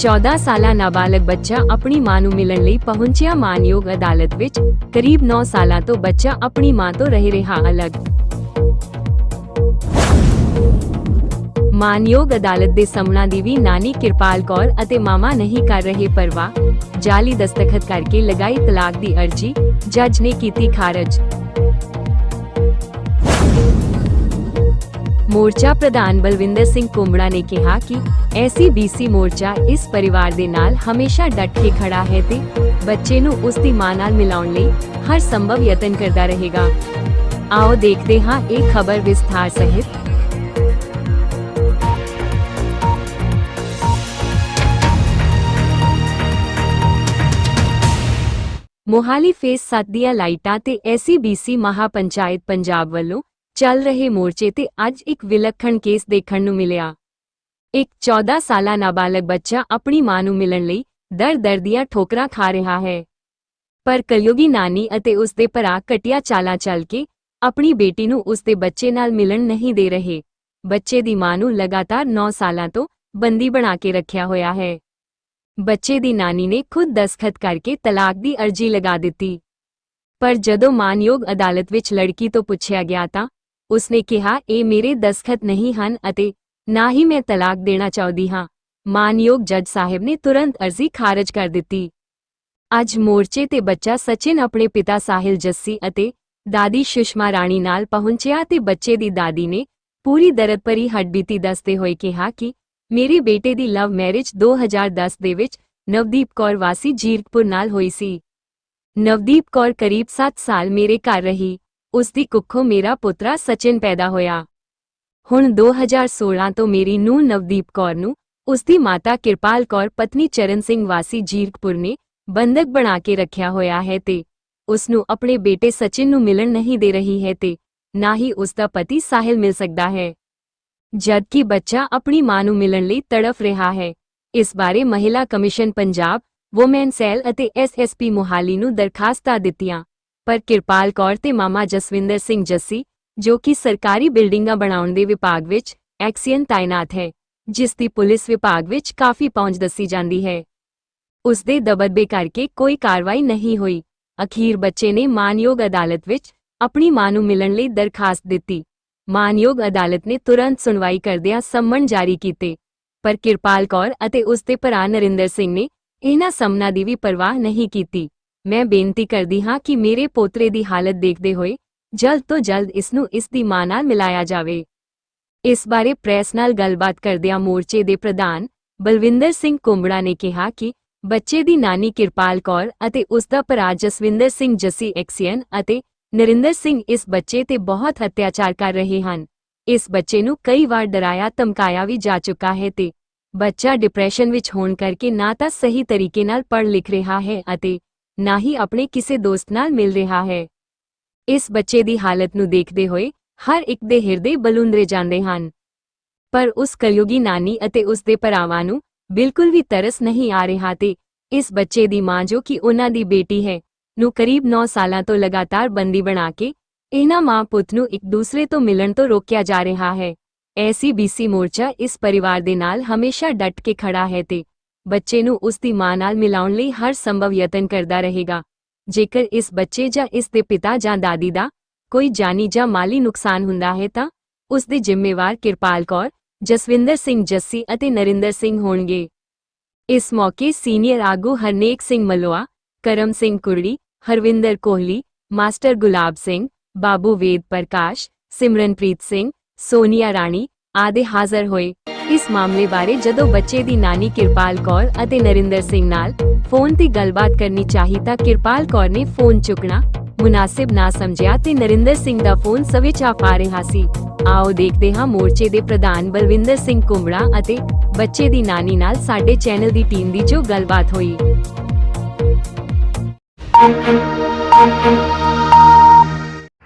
14 ਸਾਲਾ ਨਾਬਾਲਗ ਬੱਚਾ ਆਪਣੀ ਮਾਂ ਨੂੰ ਮਿਲਣ ਲਈ ਪਹੁੰਚਿਆ ਮਾਨਯੋਗ ਅਦਾਲਤ ਵਿੱਚ, ਕਰੀਬ 9 ਸਾਲਾਂ ਤੋਂ ਬੱਚਾ ਆਪਣੀ ਮਾਂ ਤੋਂ ਰਹਿ ਰਿਹਾ ਅਲੱਗ। ਮਾਨਯੋਗ ਅਦਾਲਤ ਦੇ ਸਮਣਾ ਦੀ ਵੀ ਨਾਨੀ ਕਿਰਪਾਲ ਕੌਰ ਅਤੇ ਮਾਮਾ ਨਹੀਂ ਕਰ ਰਹੇ ਪਰਵਾਹ, ਜਾਲੀ ਦਸਤਖਤ ਕਰਕੇ ਲਗਾਈ ਤਲਾਕ ਦੀ ਅਰਜੀ, ਜੱਜ ਨੇ ਕੀਤੀ ਖਾਰਜ। ਮੋਰਚਾ ਪ੍ਰਧਾਨ ਬਲਵਿੰਦਰ ਸਿੰਘ ਕੁੰਬੜਾ ਨੇ ਕਿਹਾ ਕਿ ਐਸਸੀਬੀਸੀ ਮੋਰਚਾ ਇਸ ਪਰਿਵਾਰ ਦੇ ਨਾਲ ਹਮੇਸ਼ਾ ਡਟ ਕੇ ਖੜਾ ਹੈ ਤੇ ਬੱਚੇ ਨੂੰ ਉਸ ਦੀ ਮਾਂ ਨਾਲ ਮਿਲਾਉਣ ਲਈ ਹਰ ਸੰਭਵ ਯਤਨ ਕਰਦਾ ਰਹੇਗਾ। ਆਓ ਦੇਖਦੇ ਹਾਂ ਇਹ ਖਬਰ ਵਿਸਥਾਰ ਸਹਿਤ। ਮੋਹਾਲੀ ਫੇਸ 7 ਦੀਆਂ ਲਾਈਟਾਂ ਤੇ ਐਸਸੀਬੀਸੀ ਮਹਾਪੰਚਾਇਤ ਪੰਜਾਬ ਵੱਲੋਂ ਚੱਲ ਰਹੇ ਮੋਰਚੇ ਤੇ ਅੱਜ ਇੱਕ ਵਿਲੱਖਣ ਕੇਸ ਦੇਖਣ ਨੂੰ ਮਿਲਿਆ। ਇੱਕ 14 ਸਾਲਾ ਨਾਬਾਲਗ ਬੱਚਾ ਆਪਣੀ ਮਾਂ ਨੂੰ ਮਿਲਣ ਲਈ ਦਰ-ਦਰ ਦੀਆਂ ਠੋਕਰਾਂ ਖਾ ਰਿਹਾ ਹੈ। ਪਰ ਕਲਯੁਗੀ ਨਾਨੀ ਅਤੇ ਉਸ ਦੇ ਭਰਾ ਕਟਿਆ ਚਾਲਾਂ ਚੱਲ ਕੇ ਆਪਣੀ ਬੇਟੀ ਨੂੰ ਉਸ ਦੇ ਬੱਚੇ ਨਾਲ ਮਿਲਣ ਨਹੀਂ ਦੇ ਰਹੇ। ਬੱਚੇ ਦੀ ਮਾਂ ਨੂੰ ਲਗਾਤਾਰ 9 ਸਾਲਾਂ ਤੋਂ ਬੰਦੀ ਬਣਾ ਕੇ ਰੱਖਿਆ ਹੋਇਆ ਹੈ। ਬੱਚੇ ਦੀ ਨਾਨੀ ਨੇ ਖੁਦ ਦਸਖਤ ਕਰਕੇ ਤਲਾਕ ਦੀ ਅਰਜੀ ਲਗਾ ਦਿੱਤੀ। ਪਰ ਜਦੋਂ ਮਾਨਯੋਗ ਅਦਾਲਤ ਵਿੱਚ ਲੜਕੀ ਤੋਂ ਪੁੱਛਿਆ ਗਿਆ ਤਾਂ ਉਸਨੇ ਕਿਹਾ, ਇਹ ਮੇਰੇ ਦਸਖਤ ਨਹੀਂ ਹਨ ਅਤੇ ਨਾ ਹੀ ਮੈਂ ਤਲਾਕ ਦੇਣਾ ਚਾਹੁੰਦੀ ਹਾਂ। ਮਾਨਯੋਗ ਜੱਜ ਸਾਹਿਬ ਨੇ ਤੁਰੰਤ ਅਰਜ਼ੀ ਖਾਰਜ ਕਰ ਦਿੱਤੀ। ਅੱਜ ਮੋਰਚੇ ਤੇ ਬੱਚਾ ਸਚਿਨ ਆਪਣੇ ਪਿਤਾ ਸਾਹਿਲ ਜੱਸੀ ਅਤੇ ਦਾਦੀ ਸੁਸ਼ਮਾ ਰਾਣੀ ਨਾਲ ਪਹੁੰਚਿਆ ਤੇ ਬੱਚੇ ਦੀ ਦਾਦੀ ਨੇ ਪੂਰੀ ਦਰਦ ਭਰੀ ਹੱਡਬੀਤੀ ਦੱਸਦੇ ਹੋਏ ਕਿਹਾ ਕਿ ਮੇਰੇ ਬੇਟੇ ਦੀ ਲਵ ਮੈਰਿਜ 2010 ਦੇ ਵਿੱਚ ਨਵਦੀਪ ਕੌਰ ਵਾਸੀ ਜੀਰਕਪੁਰ ਨਾਲ ਹੋਈ ਸੀ। ਨਵਦੀਪ ਕੌਰ ਕਰੀਬ 7 ਸਾਲ ਮੇਰੇ ਘਰ ਰਹੀ। ਉਸ ਦੀ ਕੁੱਖੋਂ ਮੇਰਾ ਪੁੱਤਰਾ ਸਚਿਨ ਪੈਦਾ ਹੋਇਆ। ਹੁਣ 2016 ਤੋਂ ਮੇਰੀ ਨੂੰ ਨਵਦੀਪ ਕੌਰ ਨੂੰ ਉਸ ਦੀ ਮਾਤਾ ਕਿਰਪਾਲ ਕੌਰ, ਪਤਨੀ ਚਰਨ ਸਿੰਘ ਵਾਸੀ ਜੀਰਕਪੁਰ ਨੇ ਬੰਦਕ ਬਣਾ ਕੇ ਰੱਖਿਆ ਹੋਇਆ ਹੈ ਤੇ ਉਸ ਨੂੰ ਆਪਣੇ ਬੇਟੇ ਸਚਿਨ ਨੂੰ ਮਿਲਣ ਨਹੀਂ ਦੇ ਰਹੀ ਹੈ ਤੇ ਨਾ ਹੀ ਉਸ ਦਾ ਪਤੀ ਸਾਹਿਲ ਮਿਲ ਸਕਦਾ ਹੈ। ਜਦਕਿ ਬੱਚਾ ਆਪਣੀ ਮਾਂ ਨੂੰ ਮਿਲਣ ਲਈ ਤੜਫ ਰਿਹਾ ਹੈ, ਇਸ ਬਾਰੇ ਮਹਿਲਾ ਕਮਿਸ਼ਨ ਪੰਜਾਬ, ਵੂਮੈਨ ਸੈਲ ਅਤੇ ਐਸਐਸਪੀ ਮੋਹਾਲੀ ਨੂੰ ਦਰਖਾਸਤਾਂ ਦਿੱਤੀਆਂ। ਪਰ ਕਿਰਪਾਲ ਕੌਰ ਤੇ ਮਾਮਾ ਜਸਵਿੰਦਰ ਸਿੰਘ ਜੱਸੀ, ਜੋ ਕਿ ਸਰਕਾਰੀ ਬਿਲਡਿੰਗਾਂ ਬਣਾਉਣ ਦੇ ਵਿਭਾਗ ਵਿੱਚ ਐਕਸੀਅਨ ਤਾਇਨਾਤ ਹੈ, ਜਿਸ ਦੀ ਪੁਲਿਸ ਵਿਭਾਗ ਵਿੱਚ ਕਾਫੀ ਪਹੁੰਚ ਦੱਸੀ ਜਾਂਦੀ ਹੈ। ਉਸ ਦੇ ਦਬਦਬੇ ਕਰਕੇ ਕੋਈ ਕਾਰਵਾਈ ਨਹੀਂ ਹੋਈ। ਅਖੀਰ ਬੱਚੇ ਨੇ ਮਾਨਯੋਗ ਅਦਾਲਤ ਵਿੱਚ ਆਪਣੀ ਮਾਂ ਨੂੰ ਮਿਲਣ ਲਈ ਦਰਖਾਸਤ ਦਿੱਤੀ। ਮਾਨਯੋਗ ਅਦਾਲਤ ਨੇ ਤੁਰੰਤ ਸੁਣਵਾਈ ਕਰਦਿਆਂ ਸੰਮਨ ਜਾਰੀ ਕੀਤੇ। ਪਰ ਕਿਰਪਾਲ ਕੌਰ ਅਤੇ ਉਸ ਦੇ ਭਰਾ ਨਰਿੰਦਰ ਸਿੰਘ ਨੇ ਇਹਨਾਂ ਸਮਨਾਂ ਦੀ ਵੀ ਪਰਵਾਹ ਨਹੀਂ ਕੀਤੀ। ਮੈਂ ਬੇਨਤੀ ਕਰਦੀ ਹਾਂ ਕਿ ਮੇਰੇ ਪੋਤਰੇ ਦੀ ਹਾਲਤ ਦੇਖਦੇ ਹੋਏ ਜਲਦ ਤੋਂ ਜਲਦ ਇਸ ਨੂੰ ਇਸ ਦੀ ਮਾਂ ਨਾਲ ਮਿਲਾਇਆ ਜਾਵੇ। ਇਸ ਬਾਰੇ ਪ੍ਰੈਸ ਨਾਲ ਗੱਲਬਾਤ ਕਰਦਿਆਂ ਮੋਰਚੇ ਦੇ ਪ੍ਰਧਾਨ ਬਲਵਿੰਦਰ ਸਿੰਘ ਕੁੰਬੜਾ ਨੇ ਕਿਹਾ ਕਿ ਬੱਚੇ ਦੀ ਨਾਨੀ ਕਿਰਪਾਲ ਕੌਰ ਅਤੇ ਉਸ ਦਾ ਭਰਾ ਜਸਵਿੰਦਰ ਸਿੰਘ ਜੱਸੀ ਐਕਸੀਅਨ ਅਤੇ ਨਰਿੰਦਰ ਸਿੰਘ ਇਸ ਬੱਚੇ ਤੇ ਬਹੁਤ ਅਤਿਆਚਾਰ ਕਰ ਰਹੇ ਹਨ। ਇਸ ਬੱਚੇ ਨੂੰ ਕਈ ਵਾਰ ਡਰਾਇਆ ਧਮਕਾਇਆ ਵੀ ਜਾ ਚੁੱਕਾ ਹੈ ਤੇ ਬੱਚਾ ਡਿਪਰੈਸ਼ਨ ਵਿੱਚ ਹੋਣ ਕਰਕੇ ਨਾ ਤਾਂ ਸਹੀ ਤਰੀਕੇ ਨਾਲ ਪੜ੍ਹ ਲਿਖ ਰਿਹਾ ਹੈ ਅਤੇ ਨਾ ਹੀ ਆਪਣੇ ਕਿਸੇ ਦੋਸਤ ਨਾਲ ਮਿਲ ਰਿਹਾ ਹੈ। ਇਸ ਬੱਚੇ ਦੀ ਹਾਲਤ ਨੂੰ ਦੇਖਦੇ ਹੋਏ ਹਰ ਇੱਕ ਦੇ ਹਿਰਦੇ ਬਲੁੰਦਰੇ ਜਾਂਦੇ ਹਨ। ਪਰ ਉਸ ਕਲਯੁਗੀ ਨਾਨੀ ਅਤੇ ਉਸ ਦੇ ਭਰਾਵਾਂ ਨੂੰ ਬਿਲਕੁਲ ਵੀ ਤਰਸ ਨਹੀਂ ਆ ਰਿਹਾ ਤੇ ਇਸ ਬੱਚੇ ਦੀ ਮਾਂ ਜੋ ਕਿ ਉਹਨਾਂ ਦੀ ਬੇਟੀ ਹੈ, ਨੂੰ ਕਰੀਬ 9 ਸਾਲਾਂ ਤੋਂ ਲਗਾਤਾਰ ਬੰਦੀ ਬਣਾ ਕੇ ਇਹਨਾਂ ਮਾਂ ਪੁੱਤ ਨੂੰ ਇੱਕ ਦੂਸਰੇ ਤੋਂ ਮਿਲਣ ਤੋਂ ਰੋਕਿਆ ਜਾ ਰਿਹਾ ਹੈ। ਐਸੀ ਬੀਸੀ ਮੋਰਚਾ ਇਸ ਪਰਿਵਾਰ ਦੇ ਨਾਲ ਹਮੇਸ਼ਾ ਡਟ ਕੇ ਖੜਾ ਹੈ ਤੇ ਬੱਚੇ ਨੂੰ ਉਸ ਦੀ ਮਾਂ ਨਾਲ ਮਿਲਾਉਣ ਲਈ ਹਰ ਸੰਭਵ ਯਤਨ ਕਰਦਾ ਰਹੇਗਾ ਜੇਕਰ ਇਸ ਬੱਚੇ ਜਾਂ ਇਸ ਦੇ ਪਿਤਾ ਜਾਂ ਦਾਦੀ ਦਾ ਕੋਈ ਜਾਨੀ ਜਾਂ ਮਾਲੀ ਨੁਕਸਾਨ ਹੁੰਦਾ ਹੈ ਤਾਂ ਉਸ ਦੇ ਜ਼ਿੰਮੇਵਾਰ ਕਿਰਪਾਲ ਕੌਰ ਜਸਵਿੰਦਰ ਸਿੰਘ ਜੱਸੀ ਅਤੇ ਨਰਿੰਦਰ ਸਿੰਘ ਹੋਣਗੇ ਇਸ ਮੌਕੇ ਸੀਨੀਅਰ ਆਗੂ ਹਰਨੇਕ ਸਿੰਘ ਮਲੋਆ ਕਰਮ ਸਿੰਘ ਕੁਰੜੀ ਹਰਵਿੰਦਰ ਕੋਹਲੀ ਮਾਸਟਰ ਗੁਲਾਬ ਸਿੰਘ ਬਾਬੂ ਵੇਦ ਪ੍ਰਕਾਸ਼ ਸਿਮਰਨਪ੍ਰੀਤ ਸਿੰਘ ਸੋਨੀਆ ਰਾਣੀ ਆਦਿ ਹਾਜ਼ਰ ਹੋਏ ਇਸ ਮਾਮਲੇ ਬਾਰੇ ਜਦੋਂ ਬੱਚੇ ਦੀ ਨਾਨੀ ਕਿਰਪਾਲ ਕੌਰ ਅਤੇ ਨਰਿੰਦਰ ਸਿੰਘ ਨਾਲ ਫੋਨ ਤੇ ਗੱਲਬਾਤ ਕਰਨੀ ਚਾਹੀ ਤਾਂ ਕਿਰਪਾਲ ਕੌਰ ਨੇ ਫੋਨ ਚੁੱਕਣਾ ਮੁਨਾਸਿਬ ਨਾ ਸਮਝਿਆ ਤੇ ਨਰਿੰਦਰ ਸਿੰਘ ਦਾ ਫੋਨ ਸਵਿਚ ਆਫ ਆ ਰਿਹਾ ਸੀ। ਆਓ ਦੇਖਦੇ ਹਾਂ ਮੋਰਚੇ ਦੇ ਪ੍ਰਧਾਨ ਬਲਵਿੰਦਰ ਸਿੰਘ ਕੁੰਬੜਾ ਅਤੇ ਬੱਚੇ ਦੀ ਨਾਨੀ ਨਾਲ ਸਾਡੇ ਚੈਨਲ ਦੀ ਟੀਮ ਦੀ ਜੋ ਗੱਲਬਾਤ ਹੋਈ।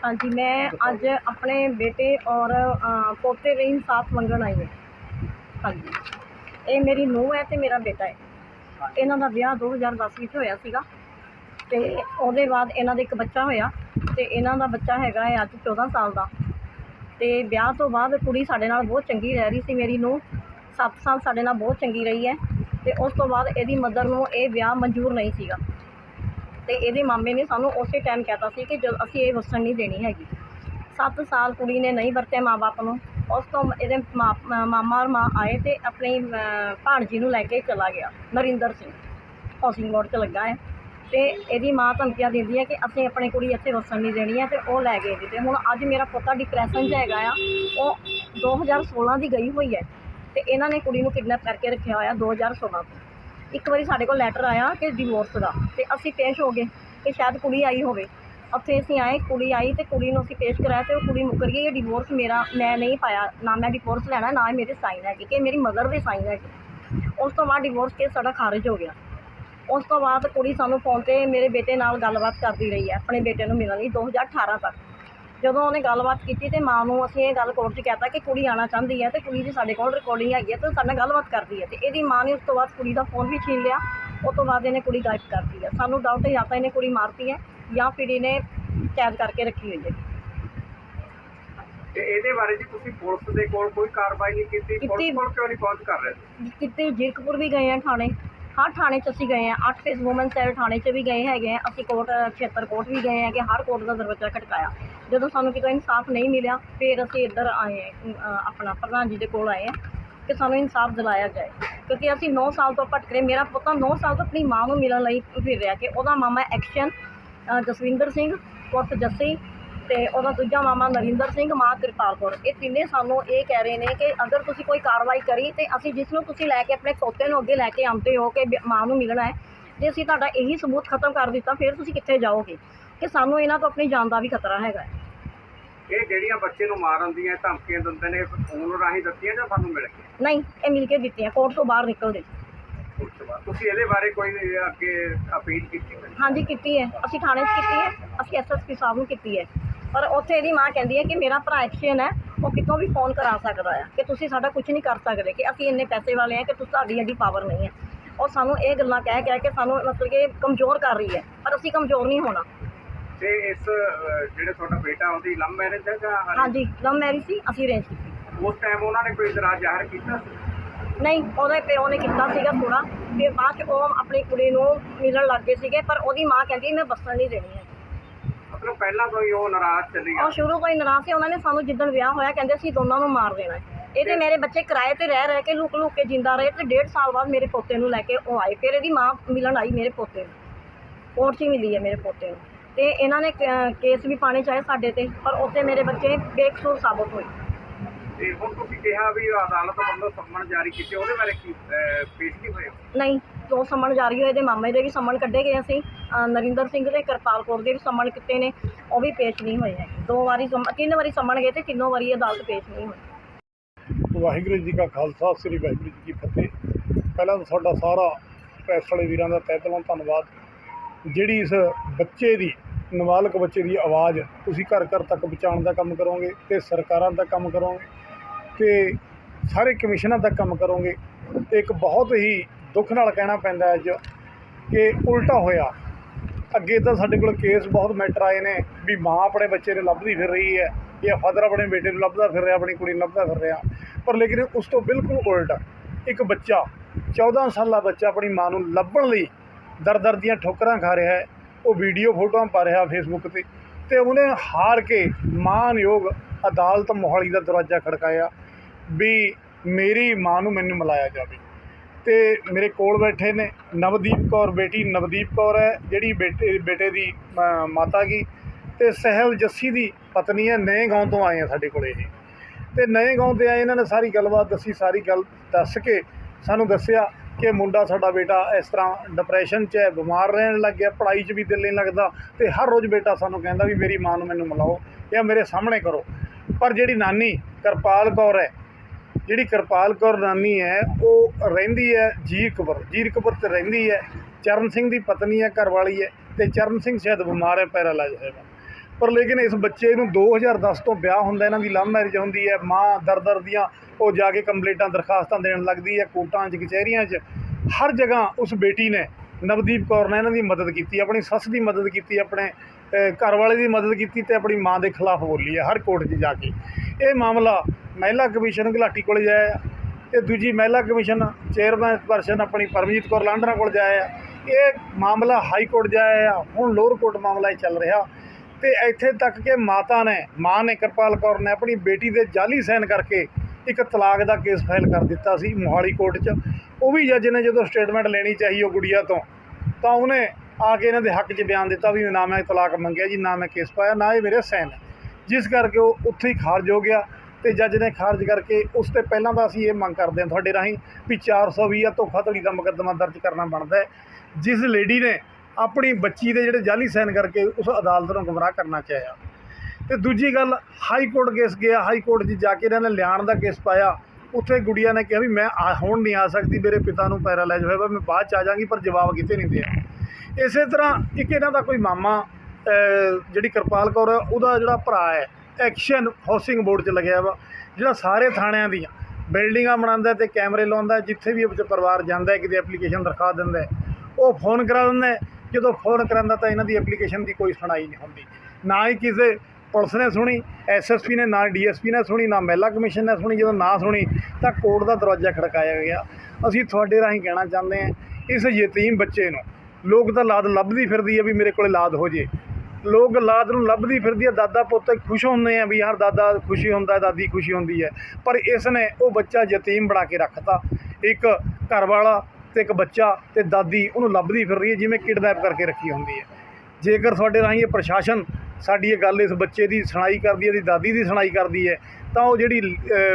ਹਾਂਜੀ, ਮੈਂ ਅੱਜ ਆਪਣੇ ਬੇਟੇ ਔਰ ਪੋਤੇ ਲਈ ਇਨਸਾਫ ਮੰਗਣ ਆਈ ਹਾਂ। ਹਾਂਜੀ। ਇਹ ਮੇਰੀ ਨੂੰਹ ਹੈ ਤੇ ਮੇਰਾ ਬੇਟਾ ਹੈ। ਇਹਨਾਂ ਦਾ ਵਿਆਹ 2010 ਵਿੱਚ ਹੋਇਆ ਸੀਗਾ। ਤੇ ਉਹਦੇ ਬਾਅਦ ਇਹਨਾਂ ਦਾ ਇੱਕ ਬੱਚਾ ਹੋਇਆ। ਤੇ ਇਹਨਾਂ ਦਾ ਬੱਚਾ ਹੈਗਾ ਹੈ ਅੱਜ 14 ਸਾਲ ਦਾ। ਤੇ ਵਿਆਹ ਤੋਂ ਬਾਅਦ ਕੁੜੀ ਸਾਡੇ ਨਾਲ ਬਹੁਤ ਚੰਗੀ ਰਹਿ ਰਹੀ ਸੀ ਮੇਰੀ ਨੂੰਹ। 7 ਸਾਲ ਸਾਡੇ ਨਾਲ ਬਹੁਤ ਚੰਗੀ ਰਹੀ ਹੈ। ਤੇ ਉਸ ਤੋਂ ਬਾਅਦ ਇਹਦੀ ਮਦਰ ਨੂੰ ਇਹ ਵਿਆਹ ਮਨਜ਼ੂਰ ਨਹੀਂ ਸੀਗਾ। ਤੇ ਇਹਦੇ ਮਾਮੇ ਨੇ ਸਾਨੂੰ ਉਸੇ ਟਾਈਮ ਕਹਿਤਾ ਸੀ ਕਿ ਜਦ ਅਸੀਂ ਇਹ ਵਸਣ ਨਹੀਂ ਦੇਣੀ ਹੈਗੀ। 7 ਸਾਲ ਕੁੜੀ ਨੇ ਨਹੀਂ ਵਰਤਿਆ ਮਾਂ-ਬਾਪ ਨੂੰ। ਉਸ ਤੋਂ ਇਹਦੇ ਮਾ- ਮਾਮਾ ਔਰ ਮਾਂ ਆਏ ਤੇ ਆਪਣੀ ਅਹ, ਭਾਣਜੀ ਨੂੰ ਲੈ ਕੇ ਚਲਾ ਗਿਆ ਨਰਿੰਦਰ ਸਿੰਘ। ਹਾਊਸਿੰਗ ਬੋਰਡ 'ਚ ਲੱਗਾ ਹੈ। ਤੇ ਇਹਦੀ ਮਾਂ ਧਮਕੀਆਂ ਦਿੰਦੀ ਹੈ ਕਿ ਅਸੀਂ ਆਪਣੀ ਕੁੜੀ ਇੱਥੇ ਵਸਣ ਨਹੀਂ ਦੇਣੀ ਹੈ ਤੇ ਉਹ ਲੈ ਗਏ ਜੀ। ਤੇ ਹੁਣ ਅੱਜ ਮੇਰਾ ਪੋਤਾ ਡਿਪਰੈਸ਼ਨ 'ਚ ਹੈਗਾ ਆ ਉਹ 2016 ਦੀ ਗਈ ਹੋਈ ਹੈ ਤੇ ਇਹਨਾਂ ਨੇ ਕੁੜੀ ਨੂੰ ਕਿਡਨੈਪ ਕਰਕੇ ਰੱਖਿਆ ਹੋਇਆ 2016 ਤੋਂ। ਇੱਕ ਵਾਰੀ ਸਾਡੇ ਕੋਲ ਲੈਟਰ ਆਇਆ ਕਿ ਡਿਵੋਰਸ ਦਾ ਤੇ ਅਸੀਂ ਪੇਸ਼ ਹੋ ਗਏ ਕਿ ਸ਼ਾਇਦ ਕੁੜੀ ਆਈ ਹੋਵੇ। ਉੱਥੇ ਅਸੀਂ ਆਏ, ਕੁੜੀ ਆਈ ਤੇ ਕੁੜੀ ਨੂੰ ਅਸੀਂ ਪੇਸ਼ ਕਰਾਇਆ ਤੇ ਉਹ ਕੁੜੀ ਮੁੱਕਰ ਗਈ, ਇਹ ਡਿਵੋਰਸ ਮੇਰਾ, ਮੈਂ ਨਹੀਂ ਪਾਇਆ, ਨਾ ਮੈਂ ਡਿਵੋਰਸ ਲੈਣਾ, ਨਾ ਹੀ ਮੇਰੇ ਸਾਈਨ ਹੈਗੇ ਕਿ ਮੇਰੀ ਮਦਰ ਦੇ ਸਾਈਨ ਹੈਗੇ। ਉਸ ਤੋਂ ਬਾਅਦ ਡਿਵੋਰਸ ਕੇਸ ਸਾਡਾ ਖਾਰਜ ਹੋ ਗਿਆ। ਉਸ ਤੋਂ ਬਾਅਦ ਕੁੜੀ ਸਾਨੂੰ ਫੋਨ ਤੇ ਮੇਰੇ ਬੇਟੇ ਨਾਲ ਗੱਲਬਾਤ ਕਰਦੀ ਰਹੀ ਹੈ, ਆਪਣੇ ਬੇਟੇ ਨੂੰ ਮਿਲਣ ਲਈ 2018 ਤੱਕ। ਜਦੋਂ ਉਹਨੇ ਗੱਲਬਾਤ ਕੀਤੀ ਤੇ ਮਾਂ ਨੂੰ ਅਸੀਂ ਇਹ ਗੱਲ ਕੋਰਟ 'ਚ ਕਹਿਤਾ ਕਿ ਕੁੜੀ ਆਣਾ ਚਾਹੁੰਦੀ ਹੈ ਤੇ ਕੁੜੀ ਦੀ ਸਾਡੇ ਕੋਲ ਰਿਕਾਰਡਿੰਗ ਹੈਗੀ ਹੈ ਤੇ ਉਹ ਸਾਡੇ ਨਾਲ ਗੱਲਬਾਤ ਕਰਦੀ ਹੈ ਤੇ ਇਹਦੀ ਮਾਂ ਨੇ ਉਸ ਤੋਂ ਬਾਅਦ ਕੁੜੀ ਦਾ ਫੋਨ ਵੀ ਛੀਨ ਲਿਆ, ਉਸ ਤੋਂ ਬਾਅਦ ਇਹਨੇ ਕੁੜੀ ਗਾਇਬ ਕਰਤੀ ਹੈ। ਸਾਨੂੰ ਡਾਊਟ ਹੈ, ਜਾਂ ਤਾਂ ਇਹਨੇ ਕੁੜੀ ਮਾਰਤੀ ਹੈ। ਜਾਂ ਫਿਰ ਇਹਨੇ ਕੈਦ ਕਰਕੇ ਰੱਖੀ ਹੋਈ ਹੈ ਤੇ ਇਹਦੇ ਬਾਰੇ ਜੀ ਤੁਸੀਂ ਪੁਲਿਸ ਦੇ ਕੋਲ ਕੋਈ ਕਾਰਵਾਈ ਨਹੀਂ ਕੀਤੀ। ਪੁਲਿਸ ਕੋਲ ਕਿਉਂ ਨਹੀਂ ਪਹੁੰਚ ਕਰ ਰਹੇ? ਕਿਤੇ ਜੀਰਕਪੁਰ ਵੀ ਗਏ ਆ ਥਾਣੇ ਹਰ ਥਾਣੇ 'ਚ ਅਸੀਂ ਗਏ ਆ ਅੱਠ ਫੇਸ ਵੂਮਨ ਸੈਲ ਥਾਣੇ 'ਚ ਵੀ ਗਏ ਹੈਗੇ ਆ ਅਸੀਂ ਕੋਰਟ ਖੇਤਰ ਕੋਰਟ ਵੀ ਗਏ ਹੈਗੇ ਹਰ ਕੋਰਟ ਦਾ ਦਰਵਾਜ਼ਾ ਖਟਕਾਇਆ ਜਦੋਂ ਸਾਨੂੰ ਕਿਤੋਂ ਇਨਸਾਫ ਨਹੀਂ ਮਿਲਿਆ ਫਿਰ ਅਸੀਂ ਇੱਧਰ ਆਏ ਆਪਣਾ ਪ੍ਰਧਾਨ ਜੀ ਦੇ ਕੋਲ ਆਏ ਆ ਕਿ ਸਾਨੂੰ ਇਨਸਾਫ ਦਿਲਾਇਆ ਜਾਏ ਕਿਉਂਕਿ ਅਸੀਂ 9 ਸਾਲ ਤੋਂ ਭਟਕ ਰਹੇ ਮੇਰਾ ਪੁੱਤ 9 ਸਾਲ ਤੋਂ ਆਪਣੀ ਮਾਂ ਨੂੰ ਮਿਲਣ ਲਈ ਫਿਰ ਰਿਹਾ ਕਿ ਉਹਦਾ ਮਾਮਾ ਐਕਸ਼ਨ ਜਸਵਿੰਦਰ ਸਿੰਘ ਪੁੱਤ ਜੱਸੀ ਤੇ ਉਹਦਾ ਦੂਜਾ ਮਾਮਾ ਨਰਿੰਦਰ ਸਿੰਘ ਮਾਂ ਕਿਰਪਾਲ ਕੌਰ। ਇਹ ਤਿੰਨੇ ਸਾਨੂੰ ਇਹ ਕਹਿ ਰਹੇ ਨੇ ਕਿ ਅਗਰ ਤੁਸੀਂ ਕੋਈ ਕਾਰਵਾਈ ਕਰੀ ਤੇ ਅਸੀਂ ਜਿਸ ਨੂੰ ਤੁਸੀਂ ਲੈ ਕੇ ਆਪਣੇ ਪੋਤੇ ਨੂੰ ਅੱਗੇ ਲੈ ਕੇ ਆਉਂਦੇ ਹੋ ਕਿ ਮਾਂ ਨੂੰ ਮਿਲਣਾ ਹੈ ਜੇ ਅਸੀਂ ਤੁਹਾਡਾ ਇਹੀ ਸਬੂਤ ਖਤਮ ਕਰ ਦਿੱਤਾ ਫਿਰ ਤੁਸੀਂ ਕਿੱਥੇ ਜਾਓਗੇ? ਕਿ ਸਾਨੂੰ ਇਹਨਾਂ ਤੋਂ ਆਪਣੀ ਜਾਨ ਦਾ ਵੀ ਖਤਰਾ ਹੈਗਾ। ਇਹ ਜਿਹੜੀਆਂ ਬੱਚੇ ਨੂੰ ਮਾਰਨ ਦੀਆਂ ਧਮਕੀਆਂ ਦਿੰਦੇ ਨੇ ਫੋਨ ਰਾਹੀਂ ਦਿੱਤੀਆਂ ਜਾਂ ਸਾਨੂੰ ਮਿਲ ਕੇ ਨਹੀਂ ਇਹ ਮਿਲ ਕੇ ਦਿੱਤੀਆਂ ਕੋਰਟ ਤੋਂ ਬਾਹਰ ਨਿਕਲਦੇ। ਤੁਸੀਂ ਇਹਦੇ ਬਾਰੇ ਕੋਈ ਅੱਗੇ ਅਪੀਲ ਕੀਤੀ ਹੋਈ? ਹਾਂਜੀ ਕੀਤੀ ਹੈ। ਅਸੀਂ ਥਾਣੇ 'ਚ ਕੀਤੀ ਹੈ। ਅਸੀਂ ਐਸਐਸਪੀ ਸਾਹਿਬ ਨੂੰ ਕੀਤੀ ਹੈ। ਪਰ ਉੱਥੇ ਇਹਦੀ ਮਾਂ ਕਹਿੰਦੀ ਹੈ ਕਿ ਮੇਰਾ ਭਰਾ ਐਕਸ਼ਨ ਹੈ। ਉਹ ਕਿਤੋਂ ਵੀ ਫੋਨ ਕਰਾ ਸਕਦਾ ਹੈ ਕਿ ਤੁਸੀਂ ਸਾਡਾ ਕੁਝ ਨਹੀਂ ਕਰ ਸਕਦੇ ਕਿ ਅਸੀਂ ਇੰਨੇ ਪੈਸੇ ਵਾਲੇ ਹਾਂ ਕਿ ਤੁਸੀਂ ਸਾਡੀ ਐਡੀ ਪਾਵਰ ਨਹੀਂ ਹੈ। ਉਹ ਸਾਨੂੰ ਇਹ ਗੱਲਾਂ ਕਹਿ ਕਹਿ ਕੇ ਸਾਨੂੰ ਮਤਲਬ ਕਿ ਕਮਜ਼ੋਰ ਕਰ ਰਹੀ ਹੈ। ਪਰ ਅਸੀਂ ਕਮਜ਼ੋਰ ਨਹੀਂ ਹੋਣਾ। ਤੇ ਇਸ ਜਿਹੜੇ ਤੁਹਾਡਾ ਬੇਟਾ ਉਹਦੀ ਲਵ ਮੈਰਿਜ ਹੈ ਜਾਂ? ਹਾਂਜੀ ਲਵ ਮੈਰਿਜ ਸੀ ਅਸੀਂ ਅਰੇਂਜ ਕੀਤੀ। ਉਸ ਟਾਈਮ ਉਹਨਾਂ ਨੇ ਕੋਈ ਇਤਰਾਜ਼ ਜ਼ਾਹਰ ਕੀਤਾ ਸੀ? ਨਹੀਂ ਉਹਦੇ ਪਿਓ ਨੇ ਕੀਤਾ ਸੀਗਾ ਥੋੜਾ ਫਿਰ ਬਾਅਦ ਚ ਉਹ ਆਪਣੀ ਕੁੜੀ ਨੂੰ ਮਿਲਣ ਲੱਗ ਗਏ ਸੀਗੇ ਪਰ ਉਹਦੀ ਮਾਂ ਕਹਿੰਦੀ ਮੈਂ ਬਸਣ ਨਹੀਂ ਦੇਣੀ ਹੈ ਮਤਲਬ ਪਹਿਲਾਂ ਤੋਂ ਹੀ ਉਹ ਨਾਰਾਜ਼ ਚੱਲੀ ਉਹ ਸ਼ੁਰੂ ਤੋਂ ਹੀ ਨਾਰਾਜ਼ ਸੀ। ਉਹਨਾਂ ਨੇ ਸਾਨੂੰ ਜਿੱਦਣ ਵਿਆਹ ਹੋਇਆ ਕਹਿੰਦੇ ਅਸੀਂ ਦੋਨਾਂ ਨੂੰ ਮਾਰ ਦੇਣਾ। ਇਹ ਤੇ ਮੇਰੇ ਬੱਚੇ ਕਿਰਾਏ ਤੇ ਰਹਿ ਰਹਿ ਕੇ ਲੁਕ ਲੁਕ ਕੇ ਜਿੰਦਾ ਰਹੇ ਤੇ ਡੇਢ ਸਾਲ ਬਾਅਦ ਮੇਰੇ ਪੋਤੇ ਨੂੰ ਲੈ ਕੇ ਉਹ ਆਏ। ਫਿਰ ਇਹਦੀ ਮਾਂ ਮਿਲਣ ਆਈ ਮੇਰੇ ਪੋਤੇ ਨੂੰ। ਕੋਰਟ 'ਚ ਮਿਲੀ ਹੈ ਮੇਰੇ ਪੋਤੇ ਨੂੰ। ਤੇ ਇਹਨਾਂ ਨੇ ਕੇਸ ਵੀ ਪਾਣੇ ਚਾਹੇ ਸਾਡੇ ਤੇ ਪਰ ਉੱਥੇ ਮੇਰੇ ਬੱਚੇ ਬੇਕਸੂਰ ਸਾਬਤ ਹੋਏ। ਤੇ ਹੁਣ ਤੁਸੀਂ ਕਿਹਾ ਵੀ ਅਦਾਲਤ ਵੱਲੋਂ ਸੰਮਨ ਜਾਰੀ ਕੀਤੇ ਉਹਦੇ ਬਾਰੇ ਕੀ ਅਹ, ਪੇਸ਼ ਕੀ ਹੋਏ ਨਹੀਂ ਦੋ ਸੰਮਣ ਜਾਰੀ ਹੋਏ ਇਹਦੇ ਮਾਮੇ ਦੇ ਵੀ ਸੰਮਣ ਕੱਢੇ ਗਏ ਸੀ ਅ, ਨਰਿੰਦਰ ਸਿੰਘ ਦੇ ਕਰਪਾਲ ਕੌਰ ਦੇ ਵੀ ਸੰਮਣ ਕੀਤੇ ਨੇ ਉਹ ਵੀ ਪੇਸ਼ ਨਹੀਂ ਹੋਏ ਹੈ ਦੋ ਵਾਰੀ ਤਿੰਨ ਵਾਰੀ ਸੰਮਣ ਗਏ ਤੇ ਤਿੰਨੋਂ ਵਾਰੀ ਅਦਾਲਤ ਪੇਸ਼ ਨਹੀਂ ਹੋਈ। ਵਾਹਿਗੁਰੂ ਜੀ ਕਾ ਖਾਲਸਾ ਸ੍ਰੀ ਵਾਹਿਗੁਰੂ ਜੀ ਕੀ ਫਤਿਹ। ਪਹਿਲਾਂ ਤਾਂ ਤੁਹਾਡਾ ਸਾਰਾ ਪ੍ਰੈਸ ਵਾਲੇ ਵੀਰਾਂ ਦਾ ਤਹਿ ਦਿਲੋਂ ਧੰਨਵਾਦ। ਜਿਹੜੀ ਇਸ ਬੱਚੇ ਦੀ ਨਾਬਾਲਗ ਬੱਚੇ ਦੀ ਆਵਾਜ਼ ਤੁਸੀਂ ਘਰ ਘਰ ਤੱਕ ਪਹੁੰਚਾਉਣ ਦਾ ਕੰਮ ਕਰੋਗੇ ਤੇ ਸਰਕਾਰਾਂ ਦਾ ਕੰਮ ਕਰੋਗੇ ਤੇ ਸਾਰੇ ਕਮਿਸ਼ਨਾਂ ਤੱਕ ਕੰਮ ਕਰੋਗੇ ਤੇ ਇੱਕ ਬਹੁਤ ਹੀ ਦੁੱਖ ਨਾਲ ਕਹਿਣਾ ਪੈਂਦਾ ਅੱਜ ਕਿ ਉਲਟਾ ਹੋਇਆ। ਅੱਗੇ ਤਾਂ ਸਾਡੇ ਕੋਲ ਕੇਸ ਬਹੁਤ ਮੈਟਰ ਆਏ ਨੇ ਵੀ ਮਾਂ ਆਪਣੇ ਬੱਚੇ ਨੂੰ ਲੱਭਦੀ ਫਿਰ ਰਹੀ ਹੈ ਜਾਂ ਫਾਦਰ ਆਪਣੇ ਬੇਟੇ ਨੂੰ ਲੱਭਦਾ ਫਿਰ ਰਿਹਾ, ਆਪਣੀ ਕੁੜੀ ਨੂੰ ਲੱਭਦਾ ਫਿਰ ਰਿਹਾ। ਪਰ ਲੇਕਿਨ ਉਸ ਤੋਂ ਬਿਲਕੁਲ ਉਲਟ ਇੱਕ ਬੱਚਾ 14 ਸਾਲਾ ਬੱਚਾ ਆਪਣੀ ਮਾਂ ਨੂੰ ਲੱਭਣ ਲਈ ਦਰ ਦਰ ਦੀਆਂ ਠੋਕਰਾਂ ਖਾ ਰਿਹਾ ਹੈ। ਉਹ ਵੀਡੀਓ ਫੋਟੋਆਂ ਪਾ ਰਿਹਾ ਫੇਸਬੁੱਕ ਤੇ ਤੇ ਉਹਨੇ ਹਾਰ ਕੇ ਮਾਨਯੋਗ ਅਦਾਲਤ ਮੋਹਾਲੀ ਦਾ ਦਰਵਾਜ਼ਾ ਖੜਕਾਇਆ। ਵੀ ਮੇਰੀ ਮਾਂ ਨੂੰ ਮੈਨੂੰ ਮਿਲਾਇਆ ਜਾਵੇ। ਤੇ ਮੇਰੇ ਕੋਲ ਬੈਠੇ ਨੇ ਨਵਦੀਪ ਕੌਰ, ਬੇਟੀ ਨਵਦੀਪ ਕੌਰ ਹੈ, ਜਿਹੜੀ ਬੇਟੇ ਬੇਟੇ ਦੀ ਮਾਤਾ ਗੀ। ਤੇ ਸਹਿਲ ਜੱਸੀ ਦੀ ਪਤਨੀ ਹੈ ਨਏ ਗਾਉਂ ਤੋਂ ਆਏ ਆ ਸਾਡੇ ਕੋਲ ਇਹ। ਤੇ ਨਏ ਗਾਉਂ ਤੇ ਆਏ, ਇਹਨਾਂ ਨੇ ਸਾਰੀ ਗੱਲਬਾਤ ਦੱਸੀ, ਸਾਰੀ ਗੱਲ ਦੱਸ ਕੇ ਸਾਨੂੰ ਦੱਸਿਆ ਕਿ ਮੁੰਡਾ ਸਾਡਾ ਬੇਟਾ ਇਸ ਤਰ੍ਹਾਂ ਡਿਪਰੈਸ਼ਨ 'ਚ ਹੈ, ਬਿਮਾਰ ਰਹਿਣ ਲੱਗ ਗਿਆ, ਪੜ੍ਹਾਈ 'ਚ ਵੀ ਦਿਲ ਨਹੀਂ ਲੱਗਦਾ ਤੇ ਹਰ ਰੋਜ਼ ਬੇਟਾ ਸਾਨੂੰ ਕਹਿੰਦਾ ਵੀ ਮੇਰੀ ਮਾਂ ਨੂੰ ਮੈਨੂੰ ਮਿਲਾਓ ਜਾਂ ਮੇਰੇ ਸਾਹਮਣੇ ਕਰੋ। ਪਰ ਜਿਹੜੀ ਨਾਨੀ ਕਿਰਪਾਲ ਕੌਰ ਹੈ ਜਿਹੜੀ ਕਿਰਪਾਲ ਕੌਰ ਨਾਨੀ ਹੈ ਉਹ ਰਹਿੰਦੀ ਹੈ ਜੀਰਕਪੁਰ ਜੀਰਕਪੁਰ ਤੇ ਰਹਿੰਦੀ ਹੈ ਚਰਨ ਸਿੰਘ ਦੀ ਪਤਨੀ ਹੈ ਘਰਵਾਲੀ ਹੈ ਤੇ ਚਰਨ ਸਿੰਘ ਸ਼ਾਇਦ ਬਿਮਾਰ ਹੈ ਪੈਰਾਲਾਈਜ਼ ਹੈਗਾ ਪਰ ਲੇਕਿਨ ਇਸ ਬੱਚੇ ਨੂੰ 2010 ਤੋਂ ਵਿਆਹ ਹੁੰਦਾ ਇਹਨਾਂ ਦੀ ਲਵ ਮੈਰਿਜ ਹੁੰਦੀ ਹੈ ਮਾਂ ਦਰ ਦਰ ਦੀਆਂ ਉਹ ਜਾ ਕੇ ਕੰਪਲੇਂਟਾਂ ਦਰਖਾਸਤਾਂ ਦੇਣ ਲੱਗਦੀ ਹੈ ਕੋਰਟਾਂ 'ਚ ਕਚਹਿਰੀਆਂ 'ਚ। ਹਰ ਜਗ੍ਹਾ ਉਸ ਬੇਟੀ ਨੇ ਨਵਦੀਪ ਕੌਰ ਨੇ ਇਹਨਾਂ ਦੀ ਮਦਦ ਕੀਤੀ ਆਪਣੀ ਸੱਸ ਦੀ ਮਦਦ ਕੀਤੀ ਆਪਣੇ ਅ, ਘਰਵਾਲੇ ਦੀ ਮਦਦ ਕੀਤੀ ਤੇ ਆਪਣੀ ਮਾਂ ਦੇ ਖਿਲਾਫ ਬੋਲੀ ਹੈ ਹਰ ਕੋਰਟ 'ਚ ਜਾ ਕੇ। ਇਹ ਮਾਮਲਾ ਮਹਿਲਾ ਕਮਿਸ਼ਨ ਗੁਲਾਟੀ ਕੋਲ ਜਾਇਆ। ਤੇ ਦੂਜੀ ਮਹਿਲਾ ਕਮਿਸ਼ਨ ਚੇਅਰਮੈਨ ਪਰਸਨ ਆਪਣੀ ਪਰਮਜੀਤ ਕੌਰ ਲਾਂਡਰਾ ਕੋਲ ਜਾਇਆ। ਇਹ ਮਾਮਲਾ ਹਾਈ ਕੋਰਟ ਜਾਇਆ। ਹੁਣ ਲੋਅਰ ਕੋਰਟ ਮਾਮਲਾ ਇਹ ਚੱਲ ਰਿਹਾ। ਤੇ ਇੱਥੇ ਤੱਕ ਕਿ ਮਾਤਾ ਨੇ, ਮਾਂ ਨੇ ਕਿਰਪਾਲ ਕੌਰ ਨੇ ਆਪਣੀ ਬੇਟੀ ਦੇ ਜਾਲੀ ਸਾਈਨ ਕਰਕੇ ਇੱਕ ਤਲਾਕ ਦਾ ਕੇਸ ਫਾਈਲ ਕਰ ਦਿੱਤਾ ਸੀ ਮੋਹਾਲੀ ਕੋਰਟ 'ਚ। ਉਹ ਵੀ ਜੱਜ ਨੇ ਜਦੋਂ ਸਟੇਟਮੈਂਟ ਲੈਣੀ ਚਾਹੀ ਉਹ ਗੁੜੀਆ ਤੋਂ, ਤਾਂ ਉਹਨੇ ਆ ਕੇ ਇਹਨਾਂ ਦੇ ਹੱਕ 'ਚ ਬਿਆਨ ਦਿੱਤਾ ਵੀ ਨਾ ਮੈਂ ਤਲਾਕ ਮੰਗਿਆ ਜੀ, ਨਾ ਮੈਂ ਕੇਸ ਪਾਇਆ, ਨਾ ਇਹ ਮੇਰੇ ਸਾਈਨ। ਜਿਸ ਕਰਕੇ ਉਹ ਉੱਥੇ ਹੀ ਖਾਰਜ ਹੋ ਗਿਆ। ਤੇ ਜੱਜ ਨੇ ਖਾਰਜ ਕਰਕੇ ਉਸ ਤੇ ਪਹਿਲਾਂ ਤਾਂ ਅਸੀਂ ਇਹ ਮੰਗ ਕਰਦੇ ਹਾਂ ਤੁਹਾਡੇ ਰਾਹੀਂ ਵੀ 420 ਜਾਂ ਧੋਖਾਧੜੀ ਦਾ ਮੁਕੱਦਮਾ ਦਰਜ ਕਰਨਾ ਬਣਦਾ ਹੈ। ਜਿਸ ਲੇਡੀ ਨੇ ਆਪਣੀ ਬੱਚੀ ਦੇ ਜਿਹੜੇ ਜਾਲੀ ਸਾਈਨ ਕਰਕੇ ਉਸ ਅਦਾਲਤ ਨੂੰ ਗੁੰਮਰਾਹ ਕਰਨਾ ਚਾਹਿਆ। ਤੇ ਦੂਜੀ ਗੱਲ ਹਾਈ ਕੋਰਟ ਕੇਸ ਗਿਆ ਹਾਈ ਕੋਰਟ 'ਚ ਜਾ ਕੇ ਇਹਨਾਂ ਨੇ ਲਿਆਣ ਦਾ ਕੇਸ ਪਾਇਆ। ਉੱਥੇ ਗੁੜੀਆ ਨੇ ਕਿਹਾ ਵੀ ਮੈਂ ਆ- ਹੁਣ ਨਹੀਂ ਆ ਸਕਦੀ ਮੇਰੇ ਪਿਤਾ ਨੂੰ ਪੈਰਾਲਾਈਜ਼ ਹੋਇਆ ਵਾ ਮੈਂ ਬਾਅਦ ਚ ਆ ਜਾਾਂਗੀ ਪਰ ਜਵਾਬ ਕਿਤੇ ਨਹੀਂ ਦਿਆ। ਇਸੇ ਤਰ੍ਹਾਂ ਇੱਕ ਇਹਨਾਂ ਦਾ ਕੋਈ ਮਾਮਾ ਜਿਹੜੀ ਕਿਰਪਾਲ ਕੌਰ ਹੈ, ਉਹਦਾ ਜਿਹੜਾ ਭਰਾ ਹੈ ਐਕਸ਼ਨ ਹਾਊਸਿੰਗ ਬੋਰਡ 'ਚ ਲੱਗਿਆ ਵਾ, ਜਿਹੜਾ ਸਾਰੇ ਥਾਣਿਆਂ ਦੀਆਂ ਬਿਲਡਿੰਗਾਂ ਬਣਾਉਂਦਾ ਤੇ ਕੈਮਰੇ ਲਾਉਂਦਾ, ਜਿੱਥੇ ਵੀ ਪਰਿਵਾਰ ਜਾਂਦਾ ਕਿਤੇ ਐਪਲੀਕੇਸ਼ਨ ਦਿਖਾ ਦਿੰਦਾ ਉਹ ਫੋਨ ਕਰਾ ਦਿੰਦਾ ਜਦੋਂ ਫੋਨ ਕਰਾਂਦਾ ਤਾਂ ਇਹਨਾਂ ਦੀ ਐਪਲੀਕੇਸ਼ਨ ਦੀ ਕੋਈ ਸੁਣਾਈ ਨਹੀਂ ਹੁੰਦੀ। ਨਾ ਹੀ ਕਿਸੇ ਪੁਲਿਸ ਨੇ ਸੁਣੀ ਐਸਐਸਪੀ ਨੇ, ਨਾ ਡੀਐਸਪੀ ਨੇ ਸੁਣੀ, ਨਾ ਮਹਿਲਾ ਕਮਿਸ਼ਨ ਨੇ ਸੁਣੀ, ਜਦੋਂ ਨਾ ਸੁਣੀ ਤਾਂ ਕੋਰਟ ਦਾ ਦਰਵਾਜ਼ਾ ਖੜਕਾਇਆ ਗਿਆ। ਅਸੀਂ ਤੁਹਾਡੇ ਰਾਹੀਂ ਕਹਿਣਾ ਚਾਹੁੰਦੇ ਹਾਂ, ਇਸ ਯਤੀਮ ਬੱਚੇ ਨੂੰ ਲੋਕ ਤਾਂ ਲਾਦ ਲੱਭਦੀ ਫਿਰਦੀ ਹੈ ਵੀ ਮੇਰੇ ਕੋਲੇ ਲਾਦ ਹੋ ਜੇ। ਲੋਕ ਲਾਦ ਨੂੰ ਲੱਭਦੀ ਫਿਰਦੀ ਹੈ, ਦਾਦਾ ਪੁੱਤ ਖੁਸ਼ ਹੁੰਦੇ ਆ ਵੀ ਯਾਰ ਦਾਦਾ ਖੁਸ਼ੀ ਹੁੰਦਾ ਦਾਦੀ ਖੁਸ਼ੀ ਹੁੰਦੀ ਹੈ। ਪਰ ਇਸ ਨੇ ਉਹ ਬੱਚਾ ਯਤੀਮ ਬਣਾ ਕੇ ਰੱਖਤਾ। ਇੱਕ ਘਰ ਵਾਲਾ ਤੇ ਇੱਕ ਬੱਚਾ ਤੇ ਦਾਦੀ ਉਹਨੂੰ ਲੱਭਦੀ ਫਿਰ ਰਹੀ ਹੈ, ਜਿਵੇਂ ਕਿਡਨੈਪ ਕਰਕੇ ਰੱਖੀ ਹੁੰਦੀ ਹੈ। ਜੇਕਰ ਤੁਹਾਡੇ ਰਾਹੀਂ ਇਹ ਪ੍ਰਸ਼ਾਸਨ ਸਾਡੀ ਇਹ ਗੱਲ ਇਸ ਬੱਚੇ ਦੀ ਸੁਣਾਈ ਕਰਦੀ ਹੈ ਦੀ ਦਾਦੀ ਦੀ ਸੁਣਾਈ ਕਰਦੀ ਹੈ, ਤਾਂ ਉਹ ਜਿਹੜੀ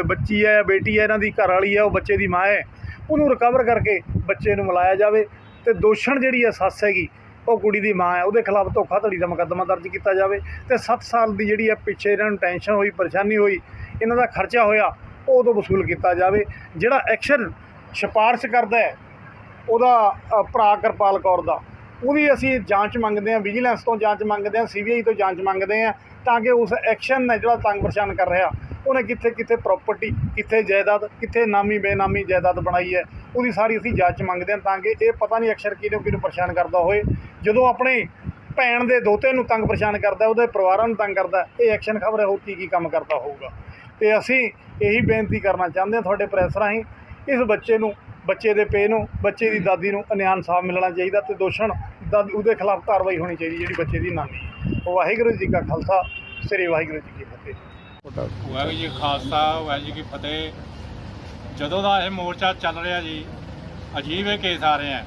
ਬੱਚੀ ਹੈ, ਬੇਟੀ ਹੈ, ਇਹਨਾਂ ਦੀ ਘਰ ਵਾਲੀ ਹੈ, ਉਹ ਬੱਚੇ ਦੀ ਮਾਂ ਹੈ, ਉਹਨੂੰ ਰਿਕਵਰ ਕਰਕੇ ਬੱਚੇ ਨੂੰ ਮਿਲਾਇਆ ਜਾਵੇ ਤੇ ਦੋਸ਼ਣ ਜਿਹੜੀ ਹੈ ਸੱਸ ਹੈਗੀ ਉਹ ਕੁੜੀ ਦੀ ਮਾਂ ਹੈ, ਉਹਦੇ ਖਿਲਾਫ ਧੋਖਾਧੜੀ ਦਾ ਮੁਕੱਦਮਾ ਦਰਜ ਕੀਤਾ ਜਾਵੇ ਤੇ 7 ਸਾਲ ਦੀ ਜਿਹੜੀ ਹੈ ਪਿੱਛੇ ਇਹਨਾਂ ਨੂੰ ਟੈਨਸ਼ਨ ਹੋਈ, ਪਰੇਸ਼ਾਨੀ ਹੋਈ, ਇਹਨਾਂ ਦਾ ਖਰਚਾ ਹੋਇਆ, ਉਹ ਤੋਂ ਵਸੂਲ ਕੀਤਾ ਜਾਵੇ। ਜਿਹੜਾ ਐਕਸ਼ਨ ਸਿਫਾਰਿਸ਼ ਕਰਦਾ ਹੈ, ਉਹਦਾ ਭਰਾ ਕਿਰਪਾਲ ਕੌਰ ਦਾ ਉਹਦੀ ਅਸੀਂ ਜਾਂਚ ਮੰਗਦੇ ਹਾਂ ਵਿਜੀਲੈਂਸ ਤੋਂ ਜਾਂਚ ਮੰਗਦੇ ਹਾਂ ਸੀਬੀਆਈ ਤੋਂ ਜਾਂਚ ਮੰਗਦੇ ਹਾਂ, ਤਾਂ ਕਿ ਉਸ ਐਕਸ਼ਨ ਨੇ ਜਿਹੜਾ ਤੰਗ ਪਰੇਸ਼ਾਨ ਕਰ ਰਿਹਾ ਉਹਨੇ ਕਿੱਥੇ ਕਿੱਥੇ ਪ੍ਰਾਪਰਟੀ ਕਿੱਥੇ ਜਾਇਦਾਦ, ਕਿੱਥੇ ਨਾਮੀ ਬੇਨਾਮੀ ਜਾਇਦਾਦ ਬਣਾਈ ਹੈ, ਉਹਦੀ ਸਾਰੀ ਅਸੀਂ ਜਾਂਚ ਮੰਗਦੇ ਹਾਂ ਤਾਂ ਕਿ ਇਹ ਪਤਾ ਨਹੀਂ ਅਕਸ਼ਰ ਕਿਹਨੂੰ ਕਿਹਨੂੰ ਪਰੇਸ਼ਾਨ ਕਰਦਾ ਹੋਏ ਜਦੋਂ ਆਪਣੇ ਭੈਣ ਦੇ ਦੋਤੇ ਨੂੰ ਤੰਗ ਪਰੇਸ਼ਾਨ ਕਰਦਾ, ਉਹਦੇ ਪਰਿਵਾਰਾਂ ਨੂੰ ਤੰਗ ਕਰਦਾ, ਇਹ ਐਕਸ਼ਨ ਖਬਰ ਹੈ ਉਹ ਕੀ ਕੀ ਕੰਮ ਕਰਦਾ ਹੋਊਗਾ। ਤੇ ਅਸੀਂ ਇਹੀ ਬੇਨਤੀ ਕਰਨਾ ਚਾਹੁੰਦੇ ਹਾਂ ਤੁਹਾਡੇ ਪ੍ਰੈਸ ਰਾਹੀਂ, ਇਸ ਬੱਚੇ ਨੂੰ, ਬੱਚੇ ਦੇ ਪੇ ਨੂੰ, ਬੱਚੇ ਦੀ ਦਾਦੀ ਨੂੰ ਅਨਿਆਂ ਇਨਸਾਫ ਮਿਲਣਾ ਚਾਹੀਦਾ ਤੇ ਦੋਸ਼ਣ ਦਾਦੀ, ਉਹਦੇ ਖਿਲਾਫ ਕਾਰਵਾਈ ਹੋਣੀ ਚਾਹੀਦੀ ਜਿਹੜੀ ਬੱਚੇ ਦੀ ਨਾਨੀ ਹੈ। ਵਾਹਿਗੁਰੂ ਜੀ ਕਾ ਖਾਲਸਾ, ਸ੍ਰੀ ਵਾਹਿਗੁਰੂ ਜੀ ਕੀ ਫਤਿਹ। ਵਾਹਿਗੁਰੂ ਜੀ ਖਾਲਸਾ, ਵਾਹਿਗੁਰੂ ਜੀ ਕੀ ਫਤਿਹ। ਜਦੋਂ ਦਾ ਇਹ ਮੋਰਚਾ ਚੱਲ ਰਿਹਾ ਜੀ, ਅਜੀਬ ਇਹ ਕੇਸ ਆ ਰਹੇ ਆ।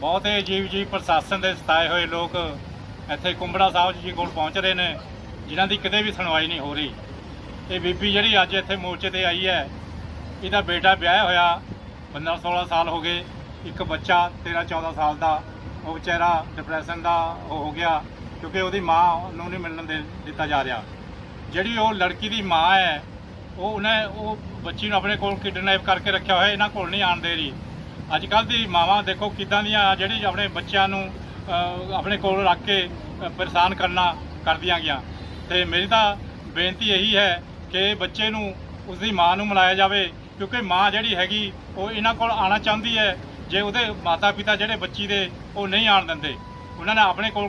ਬਹੁਤ ਹੀ ਅਜੀਬ ਜੀ ਪ੍ਰਸ਼ਾਸਨ ਦੇ ਸਤਾਏ ਹੋਏ ਲੋਕ ਇੱਥੇ ਕੁੰਬੜਾ ਸਾਹਿਬ ਜੀ ਕੋਲ ਪਹੁੰਚ ਰਹੇ ਨੇ, ਜਿਨ੍ਹਾਂ ਦੀ ਕਿਤੇ ਵੀ ਸੁਣਵਾਈ ਨਹੀਂ ਹੋ ਰਹੀ। ਇਹ ਬੀਬੀ ਜਿਹੜੀ ਅੱਜ ਇੱਥੇ ਮੋਰਚੇ ਤੇ ਆਈ ਹੈ, ਇਹਦਾ ਬੇਟਾ ਵਿਆਹਿਆ ਹੋਇਆ 15 16 ਸਾਲ ਹੋ ਗਏ, ਇੱਕ ਬੱਚਾ 13 14 ਸਾਲ ਦਾ, ਉਹ ਵਿਚਾਰਾ ਡਿਪਰੈਸ਼ਨ ਦਾ ਉਹ ਹੋ ਗਿਆ, ਕਿਉਂਕਿ ਉਹਦੀ ਮਾਂ ਨੂੰ ਨਹੀਂ ਮਿਲਣ ਦੇ ਦਿੱਤਾ ਜਾ ਰਿਹਾ। ਜਿਹੜੀ ਉਹ ਲੜਕੀ ਦੀ ਮਾਂ ਹੈ, ਉਹ ਉਹਨੇ ਉਹ ਬੱਚੀ ਨੂੰ ਆਪਣੇ ਕੋਲ ਕਿਡਨੈਪ ਕਰਕੇ ਰੱਖਿਆ ਹੋਇਆ, ਇਹਨਾਂ ਕੋਲ ਨਹੀਂ ਆਣ ਦੇ ਰਹੀ। ਅੱਜ ਕੱਲ ਦੀ ਮਾਵਾਂ ਦੇਖੋ ਕਿਦਾਂ ਦੀਆਂ ਜਿਹੜੀ ਆਪਣੇ ਬੱਚਿਆਂ ਨੂੰ ਆਪਣੇ ਕੋਲ ਰੱਖ ਕੇ ਪਰੇਸ਼ਾਨ ਕਰਨਾ, ਕਰਦੀਆਂ ਗਿਆ ਤੇ ਮੇਰੀ ਤਾਂ ਬੇਨਤੀ ਇਹੀ ਹੈ ਕਿ ਬੱਚੇ ਨੂੰ ਉਸ ਦੀ ਮਾਂ ਨੂੰ ਮਿਲਾਇਆ ਜਾਵੇ, ਕਿਉਂਕਿ ਮਾਂ ਜਿਹੜੀ ਹੈਗੀ, ਉਹ ਇਹਨਾਂ ਕੋਲ ਆਣਾ ਚਾਹੁੰਦੀ ਹੈ, ਜੇ ਉਹਦੇ ਮਾਤਾ ਪਿਤਾ ਜਿਹੜੇ ਬੱਚੀ ਦੇ ਉਹ ਨਹੀਂ ਆਣ ਦਿੰਦੇ। ਉਹਨਾਂ ਨੇ ਆਪਣੇ ਕੋਲ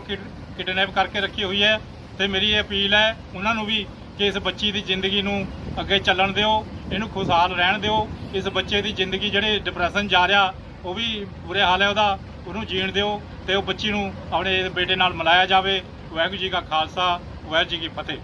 ਕਿਡਨੈਪ ਕਰਕੇ ਰੱਖੀ ਹੋਈ ਹੈ। ਤੇ ਮੇਰੀ ਇਹ ਅਪੀਲ ਹੈ, ਉਹਨਾਂ ਨੂੰ ਵੀ ਕਿ ਇਸ ਬੱਚੀ ਦੀ ਜ਼ਿੰਦਗੀ ਨੂੰ ਅੱਗੇ ਚੱਲਣ ਦਿਓ, ਇਹਨੂੰ ਖੁਸ਼ਹਾਲ ਰਹਿਣ ਦਿਓ, ਇਸ ਬੱਚੇ ਦੀ ਜ਼ਿੰਦਗੀ ਜਿਹੜੇ ਡਿਪਰੈਸ਼ਨ ਜਾ ਰਿਹਾ, ਉਹ ਵੀ ਬੁਰੇ ਹਾਲ ਹੈ ਉਹਦਾ, ਉਹਨੂੰ ਜੀਣ ਦਿਓ ਤੇ ਉਹ ਬੱਚੀ ਨੂੰ ਆਪਣੇ ਬੇਟੇ ਨਾਲ ਮਿਲਾਇਆ ਜਾਵੇ। ਵਾਹਿਗੁਰੂ ਜੀ ਕਾ ਖਾਲਸਾ, ਵਾਹਿਗੁਰੂ ਜੀ ਕੀ ਫਤਿਹ।